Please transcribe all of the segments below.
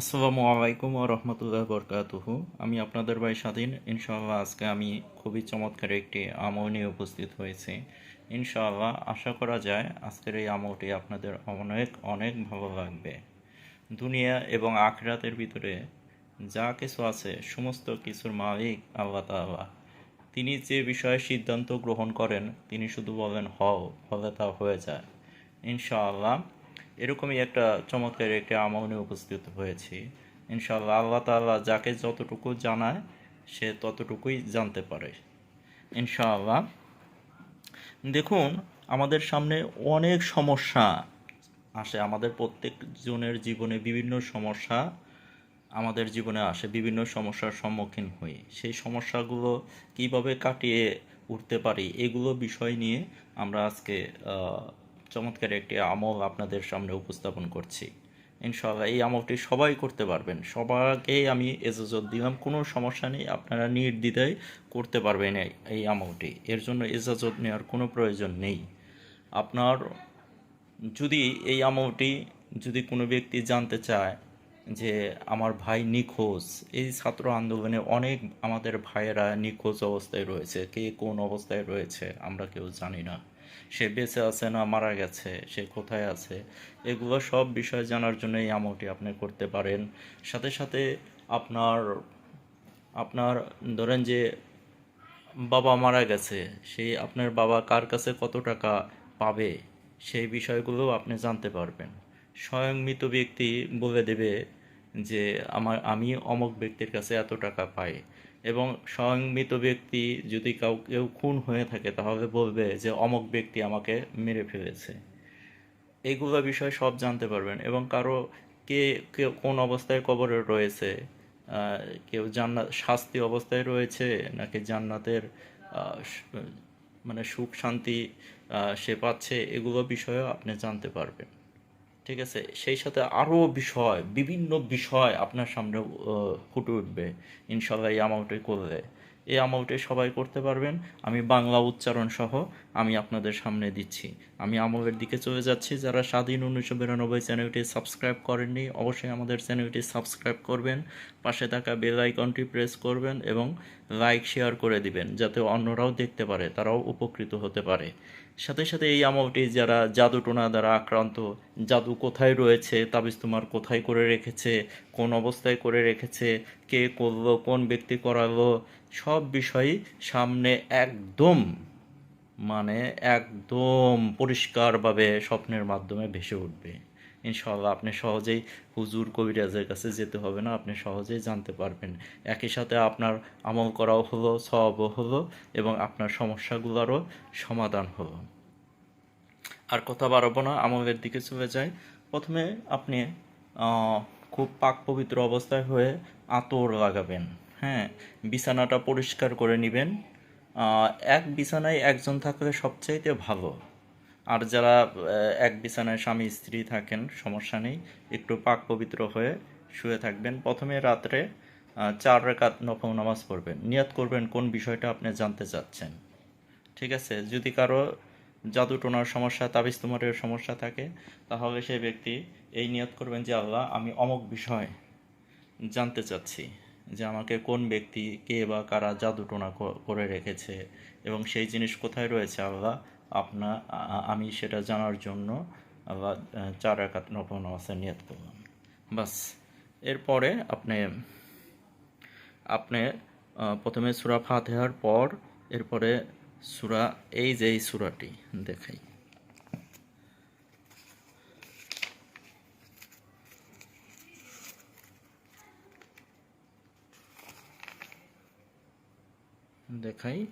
আসসালামু আলাইকুম ও রহমতুল্লাহ বরকাতুহু। আমি আপনাদের ভাই স্বাধীন। ইনশাআল্লাহ আজকে আমি খুবই চমৎকার একটি আমল নিয়ে উপস্থিত হয়েছি। ইনশাআল্লাহ আশা করা যায় আজকের এই আমলটি আপনাদের অনেক অনেক ভালো লাগবে। দুনিয়া এবং আখরাতের ভিতরে যা কিছু আছে, সমস্ত কিছুর মালিক আল্লাহ তাআলা। তিনি যে বিষয়ে সিদ্ধান্ত গ্রহণ করেন, তিনি শুধু বলেন, হও ফলে তা হয়ে যায়। ইনশাআল্লাহ এরকমই একটা চমৎকার একটি আমল নিয়ে উপস্থিত হয়েছি। ইনশাল্লাহ আল্লাহ তাআলা যাকে যতটুকু জানায়, সে ততটুকুই জানতে পারে। ইনশাআল্লাহ। দেখুন, আমাদের সামনে অনেক সমস্যা আসে। আমাদের প্রত্যেক জনের জীবনে বিভিন্ন সমস্যা আমাদের জীবনে আসে। বিভিন্ন সমস্যার সম্মুখীন হই। সেই সমস্যাগুলো কীভাবে কাটিয়ে উঠতে পারি, এগুলো বিষয় নিয়ে আমরা আজকে চমৎকার একটি আমল আপনাদের সামনে উপস্থাপন করছি। ইনশাআল্লাহ এই আমলটি সবাই করতে পারবেন। সবাইকেই আমি এজাজত দিলাম, কোনো সমস্যা নেই, আপনারা নির্দ্বিধায় করতে পারবেন এই আমলটি। এর জন্য এজাজত নেওয়ার কোনো প্রয়োজন নেই। আপনার যদি এই আমলটি যদি কোনো ব্যক্তি জানতে চায় যে আমার ভাই নিখোঁজ, এই ছাত্র আন্দোলনে অনেক আমাদের ভাইয়েরা নিখোঁজ অবস্থায় রয়েছে, কে কোন অবস্থায় রয়েছে আমরা কেউ জানি না। সে বেঁচে আছে না মারা গেছে, সে কোথায় আছে? এগুলো সব বিষয় জানার জন্য এই আমলটি আপনি করতে পারেন। সাথে সাথে আপনার আপনার ধরেন যে বাবা মারা গেছে সেই আপনার বাবা কার কাছে কত টাকা পাবে, সেই বিষয়গুলো আপনি জানতে পারবেন। স্বয়ং মৃত ব্যক্তি বলে দেবে যে, আমার, আমি অমুক ব্যক্তির কাছে এত টাকা পাই। এবং স্বয়ং মৃত ব্যক্তি যদি কাউ, কেউ খুন হয়ে থাকে, তাহলে বলবে যে অমুক ব্যক্তি আমাকে মেরে ফেলেছে। এইগুলো বিষয় সব জানতে পারবেন এবং কারও কে কোন অবস্থায় কবরে রয়েছে কেউ জান্নাত শাস্তি অবস্থায় রয়েছে নাকি জান্নাতের মানে সুখ শান্তি সে পাচ্ছে, এগুলো বিষয়েও আপনি জানতে পারবেন। ঠিক আছে? সেই সাথে আরও বিষয়, বিভিন্ন বিষয় আপনার সামনে ফুটে উঠবে। ইনশাল্লাহ এই অ্যামাউন্টে করলে এই অ্যামাউন্টে সবাই করতে পারবেন। আমি বাংলা উচ্চারণ সহ আমি আপনাদের সামনে দিচ্ছি। আমি আমলের দিকে চলে যাচ্ছি। যারা স্বাধীন উনিশশো বিরানব্বই চ্যানেলটি সাবস্ক্রাইব করেননি, অবশ্যই আমাদের চ্যানেলটি সাবস্ক্রাইব করবেন। পাশে থাকা বেল আইকনটি প্রেস করবেন এবং লাইক, শেয়ার করে দিবেন, যাতে অন্যরাও দেখতে পারে, তারাও উপকৃত হতে পারে। সাথে সাথে এই আমলটি যারা জাদুটোনা দ্বারা আক্রান্ত, জাদু কোথায় রয়েছে, তাবিজ তোমার কোথায় করে রেখেছে, কোন অবস্থায় করে রেখেছে, কে করল, কোন ব্যক্তি করালো, সব বিষয়ই সামনে একদম মানে একদম পরিষ্কারভাবে স্বপ্নের মাধ্যমে ভেসে উঠবে। ইনশাল্লাহ আপনি সহজেই হুজুর কবিরাজের কাছে যেতে হবে না, আপনি সহজেই জানতে পারবেন। একই সাথে আপনার আমল করাও হলো সবও হলো এবং আপনার সমস্যাগুলোরও সমাধান হলো। আর কথা বাড়াবো না, আমলের দিকে চলে যাই। প্রথমে আপনি খুব পাক পবিত্র অবস্থায় হয়ে আতর লাগাবেন হ্যাঁ? বিছানাটা পরিষ্কার করে নেবেন। এক বিছানায় একজন থাকলে সবচাইতে ভালো। আর যারা এক বিছানায় স্বামী, স্ত্রী থাকেন, সমস্যা নেই, একটু পাক পবিত্র হয়ে শুয়ে থাকবেন। প্রথমে রাত্রে চার রেখাত নফল নামাজ পড়বেন। নিয়াত করবেন কোন বিষয়টা আপনি জানতে চাচ্ছেন। ঠিক আছে? যদি কারও জাদু টোনার সমস্যা, তাবিজ তুমারের সমস্যা থাকে, তাহলে সেই ব্যক্তি এই নিয়ত করবেন যে, আল্লাহ, আমি অমুক বিষয় জানতে চাচ্ছি যে, আমাকে কোন ব্যক্তি কে বা কারা জাদু টোনা করে রেখেছে এবং সেই জিনিস কোথায় রয়েছে, আল্লাহ? আপনা আ- আমি সেটা জানার জন্য আহ, চার একাত নফল নামাজের নিয়ত করলাম। বাস এরপরে আপনি আপনি প্রথমে সুরা ফাতেহার পর এরপরে সুরা এই যে এই সুরাটি দেখাই। দেখাই।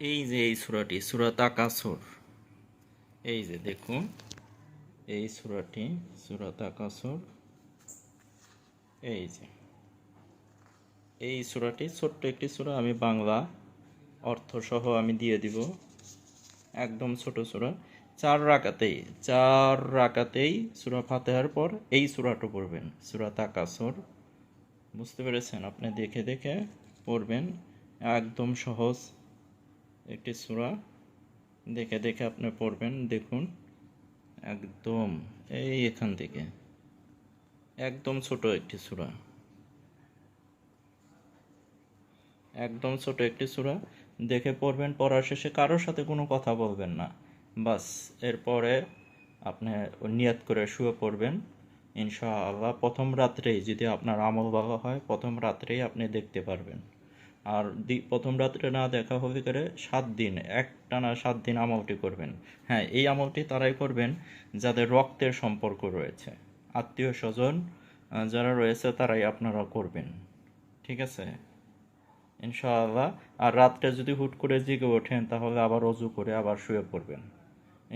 এই যে এই সুরাটি সুরা তাকাসুর এই যে দেখুন, এই সুরাটি সুরা তাকাসুর এই যে, এই সূরাটি ছোট্ট একটি সূরা, আমি বাংলা অর্থ সহ আমি দিয়ে দিব। একদম ছোট সূরা। চার রাকাতেই চার রাকাতেই সূরা ফাতেহার পর এই সূরাটা পড়বেন সূরা তাকাসুর বুঝতে পেরেছেন? আপনি দেখে দেখে পড়বেন। একদম সহজ। একটি সূরা। দেখে দেখে আপনি পড়বেন, দেখুন। একদম, এই এখান থেকে। একদম ছোট একটি সূরা। একদম ছোট একটি সূরা। দেখে পড়বেন, পড়ার শেষে কারোর সাথে কোনো কথা বলবেন না। বাস, এরপরে আপনি নিয়াত করে শুয়ে পড়বেন। ইনশাআল্লাহ, প্রথম রাত্রেই যদি আপনার আমল ভালো হয়, প্রথম রাত্রেই আপনি দেখতে পারবেন। আর প্রথম রাত্রে না দেখা হলে করে সাত দিন এক টানা সাত দিন আমলটি করবেন। হ্যাঁ এই আমলটি তারাই করবেন যাদের রক্তের সম্পর্ক রয়েছে। আত্মীয় স্বজন যারা রয়েছে তারাই আপনারা করবেন। ঠিক আছে? ইনশাআল্লাহ। আর রাত্রে যদি হুট করে জেগে ওঠেন তাহলে আবার অজু করে আবার শুয়ে পড়বেন।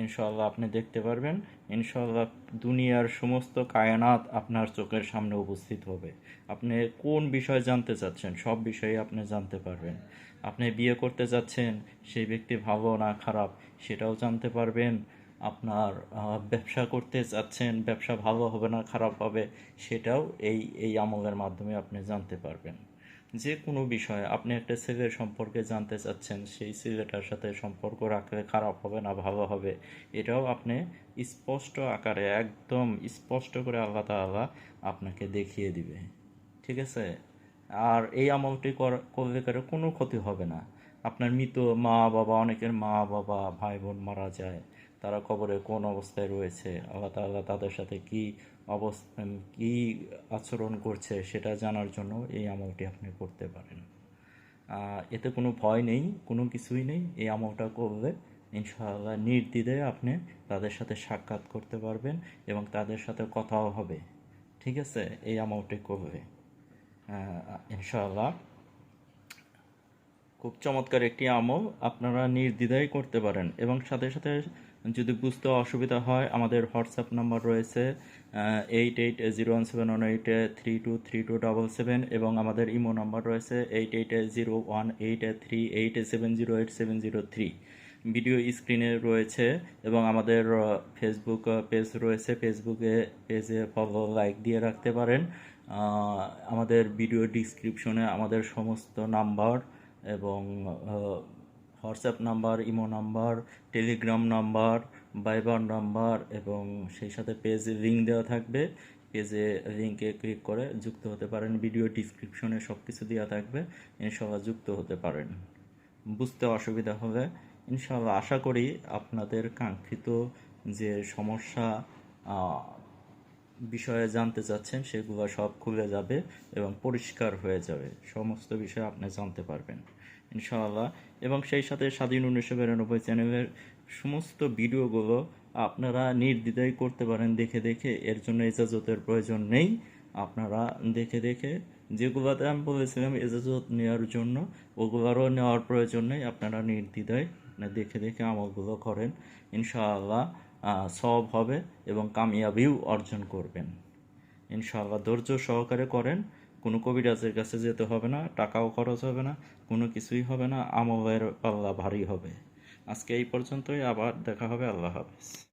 ইনশাআল্লাহ আপনি দেখতে পারবেন। ইনশাল্লাহ দুনিয়ার সমস্ত কায়নাত আপনার চোখের সামনে উপস্থিত হবে। আপনি কোন বিষয় জানতে চাচ্ছেন, সব বিষয়ে আপনি জানতে পারবেন। আপনি বিয়ে করতে যাচ্ছেন, সেই ব্যক্তি ভালো না খারাপ সেটাও জানতে পারবেন। আপনার ব্যবসা করতে চাচ্ছেন ব্যবসা ভালো হবে না খারাপ হবে, সেটাও এই এই আমলের মাধ্যমে আপনি জানতে পারবেন। যে কোনো বিষয়ে আপনি একটা ছেলের সম্পর্কে জানতে চাচ্ছেন, সেই ছেলেটার সাথে সম্পর্ক রাখলে খারাপ হবে না, ভালো হবে? এটাও আপনি স্পষ্ট আকারে, একদম স্পষ্ট করে আল্লাহ তাআলা আপনাকে দেখিয়ে দিবে। ঠিক আছে? আর এই আমলটি কর- করলে করে কোনো ক্ষতি হবে না। আপনার মৃত মা বাবা অনেকের মা বাবা ভাই বোন মারা যায়। তারা কবরে কোন অবস্থায় রয়েছে? আল্লাহ তাআলা তাদের সাথে কি অবস্থা কি আচরণ করছে সেটা জানার জন্য এই আমলটি আপনি করতে পারেন। এতে কোনো ভয় নেই কোনো কিছুই নেই। এই আমলটা করলে ইনশাআল্লাহ নির্দ্বিধায় আপনি তাদের সাথে সাক্ষাৎ করতে পারবেন এবং তাদের সাথে কথাও হবে। ঠিক আছে? এই আমলটি আহ, ইনশাআল্লাহ। খুব চমৎকার একটি আমল আপনারা নির্দ্বিধায় করতে পারেন এবং সাথে সাথে যদি বুঝতে অসুবিধা হয়, আমাদের হোয়াটসঅ্যাপ নাম্বার রয়েছে eight eight zero one seven one eight three two three two double seven এবং আমাদের ইমো নাম্বার রয়েছে eight eight zero one eight three eight seven zero eight seven zero three video স্ক্রিনে রয়েছে এবং আমাদের Facebook page রয়েছে। ফেসবুকে পেজে ফলো লাইক দিয়ে রাখতে পারেন। আমাদের ভিডিও ডিসক্রিপশনে আমাদের সমস্ত নাম্বার এবং WhatsApp number, imo number, Telegram number, Viber number এবং সেই সাথে পেজে লিঙ্ক দেওয়া থাকবে। পেজে লিঙ্কে ক্লিক করে যুক্ত হতে পারেন। ভিডিও ডিসক্রিপশনে সব কিছু দেওয়া থাকবে। ইনশাল্লাহ যুক্ত হতে পারেন। বুঝতে অসুবিধা হবে। ইনশাল্লাহ আশা করি আপনাদের কাঙ্ক্ষিত যে সমস্যা বিষয়ে জানতে চাচ্ছেন সেগুলো সব খুলে যাবে এবং পরিষ্কার হয়ে যাবে। সমস্ত বিষয় আপনি জানতে পারবেন। ইনশাআল্লাহ। এবং সেই সাথে স্বাধীন উনিশশো বিরানব্বই চ্যানেলের সমস্ত ভিডিওগুলো আপনারা নির্দ্বিধায় করতে পারেন দেখে দেখে। এর জন্য ইজাজতের প্রয়োজন নেই। আপনারা দেখে দেখে যেগুলোতে আমি বলেছিলাম ইজাজত নেওয়ার জন্য, ওগুলোরও নেওয়ার প্রয়োজন নেই। আপনারা নির্দ্বিধায় দেখে দেখে আমলগুলো করেন। ইনশাআল্লাহ সব হবে এবং কামিয়াবিও অর্জন করবেন। ইনশাআল্লাহ, ধৈর্য সহকারে করেন। কোনো কবিরাজের কাছে যেতে হবে না, টাকাও খরচ হবে না, কোনো কিছুই হবে না, আমলের পাল্লা ভারী হবে। আজকে এই পর্যন্তই, আবার দেখা হবে, আল্লাহ হাফেজ।